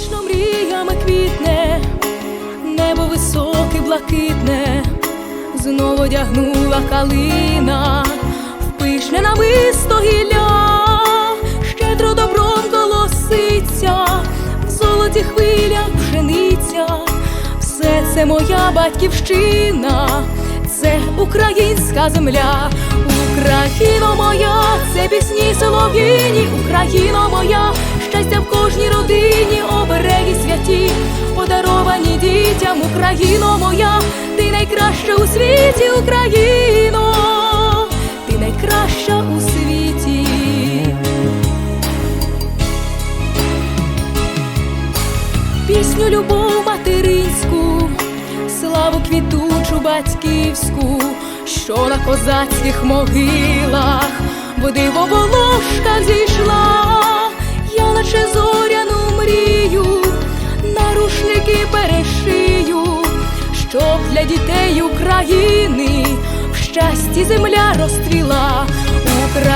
Сонячно мріями квітне, небо високе, блакитне, знову одягнула калина, в пишне намисто гілля, щедро добром колоситься, в золоті хвилях пшениця, все це моя батьківщина, це українська земля, Україно моя, це пісні солов'їні, Україно моя, щастя в дітям, Україно моя, ти найкраща у світі, Україно, ти найкраща у світі. Пісню любов материнську, славу квітучу батьківську, що на козацьких могилах в диво для дітей України. В щасті земля розстріла, Україно